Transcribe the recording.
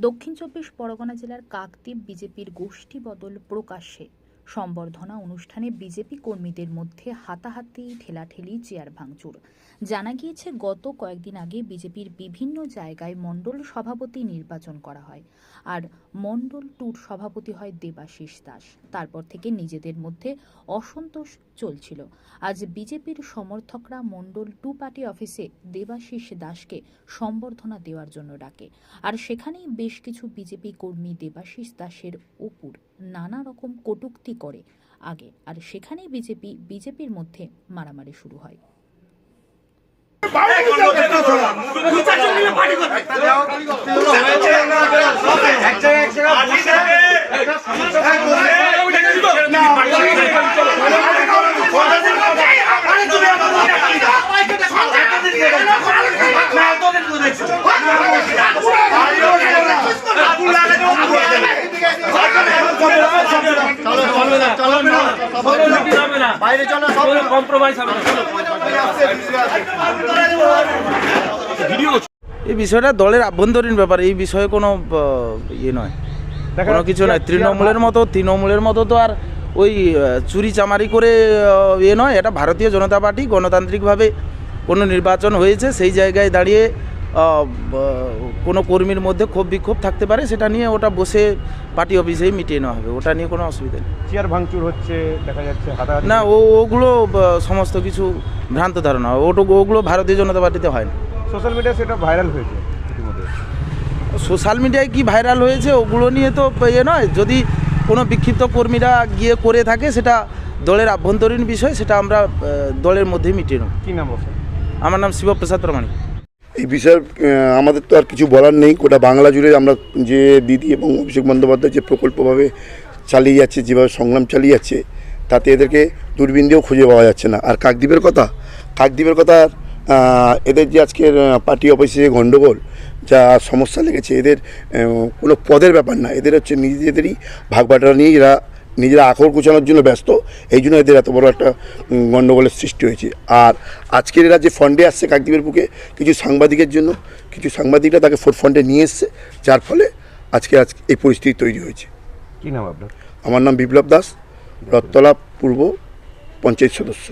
দক্ষিণ চব্বিশ পরগনা জেলার কাকদ্বীপ বিজেপির গোষ্ঠী বদল প্রকাশ্যে। সম্বর্ধনা অনুষ্ঠানে বিজেপি কর্মীদের মধ্যে হাতাহাতি, ঠেলাঠেলি, চেয়ার ভাঙচুর। জানা গিয়েছে, গত কয়েকদিন আগে বিজেপির বিভিন্ন জায়গায় মণ্ডল সভাপতি নির্বাচন করা হয়। আর মণ্ডল টুর সভাপতি হয় দেবাশিস দাস। তারপর থেকে নিজেদের মধ্যে অসন্তোষ চলছিল। আজ বিজেপির সমর্থকরা মণ্ডল টু পার্টি অফিসে দেবাশিস দাসকে সম্বর্ধনা দেওয়ার জন্য ডাকে। আর সেখানেই বেশ কিছু বিজেপি কর্মী দেবাশিস দাসের উপর নানা রকম কটুক্তি করে আগে। আর সেখানেই বিজেপি বিজেপির মধ্যে মারামারি শুরু হয়। বাইরে চলো সব কম্প্রোমাইজ হবে না ভিডিও এই বিষয়টা দলের আভ্যন্তরীণ ব্যাপার এই বিষয়ে কোনো ইয়ে নয়। কোনো কিছু নয়। তৃণমূলের মতো তৃণমূলের মতো তো আর ওই চুরি চামারি করে ইয়ে নয়। এটা ভারতীয় জনতা পার্টি গণতান্ত্রিকভাবে কোনো নির্বাচন হয়েছে সেই জায়গায় দাঁড়িয়ে কোনো কর্মীর মধ্যে ক্ষোভ বিক্ষোভ থাকতে পারে সেটা নিয়ে ওটা বসে পার্টি অফিসেই মিটিয়ে নেওয়া হবে ওটা নিয়ে কোনো অসুবিধা নেই। চেয়ার ভাঙচুর হচ্ছে দেখা যাচ্ছে না ও ওগুলো সমস্ত কিছু ভ্রান্ত ধারণা ওটু ওগুলো ভারতীয় জনতা পার্টিতে হয় না। সোশ্যাল মিডিয়া সেটা ভাইরাল হয়েছে সোশ্যাল মিডিয়ায় কি ভাইরাল হয়েছে ওগুলো নিয়ে তো ইয়ে নয় যদি কোনো বিক্ষিপ্ত কর্মীরা গিয়ে করে থাকে সেটা দলের আভ্যন্তরীণ বিষয় সেটা আমরা দলের মধ্যেই মিটিয়ে নেব। কি নাম আমার নাম শিবপ্রসাদ প্রমাণিক। এই বিষয়ে আমাদের তো আর কিছু বলার নেই। গোটা বাংলা জুড়ে আমরা যে দিদি এবং অভিষেক বন্দ্যোপাধ্যায় যে প্রকল্পভাবে চালিয়ে যাচ্ছে, যেভাবে সংগ্রাম চালিয়ে যাচ্ছে, তাতে এদেরকে দূরবীন দিয়েও খুঁজে পাওয়া যাচ্ছে না। আর কাকদ্বীপের কথা কাকদ্বীপের কথা এদের যে আজকের পার্টি অফিসে যে গণ্ডগোল যা সমস্যা লেগেছে, এদের কোনো পদের ব্যাপার না। এদের হচ্ছে নিজেদেরই ভাগবাটোয়ারা নিয়ে এরা নিজেরা আখর কুচানোর জন্য ব্যস্ত এই জন্য এদের এত বড় একটা গণ্ডগোলের সৃষ্টি হয়েছে। আর আজকের এরা যে ফন্ডে আসছে কাকদ্বীপের বুকে কিছু সাংবাদিকের জন্য কিছু সাংবাদিকরা তাকে ফোর ফন্ডে নিয়ে এসছে যার ফলে আজকে আজ এই পরিস্থিতি তৈরি হয়েছে। কী নাম আপনার? আমার নাম বিপ্লব দাস রত্তলা পূর্ব পঞ্চায়েত সদস্য।